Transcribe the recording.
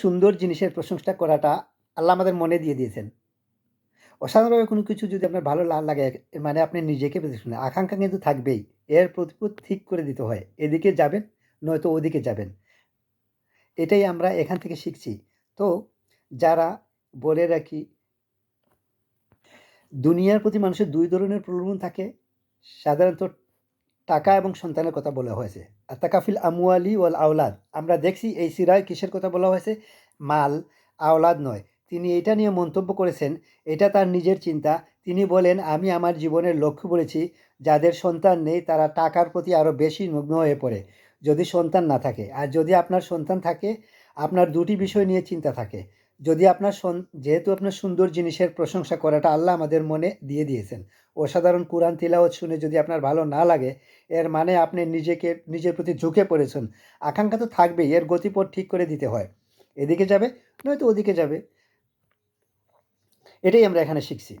সুন্দর জিনিসের প্রশংসা করাটা আল্লাহ আমাদের মনে দিয়ে দিয়েছেন। অসাধারণভাবে কোনো কিছু যদি আপনার ভালো লাগে মানে আপনি নিজেকে শুনে, আকাঙ্ক্ষা কিন্তু থাকবেই। এর প্রতিপদ ঠিক করে দিতে হয়। এদিকে যাবেন, নয়তো ওদিকে যাবেন। এটাই আমরা এখান থেকে শিখছি। তো যারা বলে রাখি, দুনিয়ার প্রতি মানুষের দুই ধরনের প্রলোভন থাকে। সাধারণত টাকা এবং সন্তানের কথা বলা হয়েছে। আর তাকাফিল আমুয়ালি ওয়াল আওলাদ, আমরা দেখছি এই সিরায় কিসের কথা বলা হয়েছে? মাল, আওলাদ নয়। তিনি এটা নিয়ে মন্তব্য করেছেন, এটা তার নিজের চিন্তা। তিনি বলেন, আমি আমার জীবনের লক্ষ্য বলেছি, যাদের সন্তান নেই, তারা টাকার প্রতি আরও বেশি নগ্ন হয়ে পড়ে, যদি সন্তান না থাকে। আর যদি আপনার সন্তান থাকে, আপনার দুটি বিষয় নিয়ে চিন্তা থাকে। যদি আপনার যেহেতু আপনার সুন্দর জিনিসের প্রশংসা করাটা আল্লাহ আমাদের মনে দিয়ে দিয়েছেন। অসাধারণ কোরআন তিলাওয়াত শুনে যদি আপনার ভালো না লাগে, এর মানে আপনি নিজেকে, নিজের প্রতি ঝুঁকে পড়েছেন। আকাঙ্ক্ষা তো থাকবেই, এর গতিপথ ঠিক করে দিতে হয়। এদিকে যাবে নয়তো ওদিকে যাবে। এটাই আমরা এখানে শিখছি।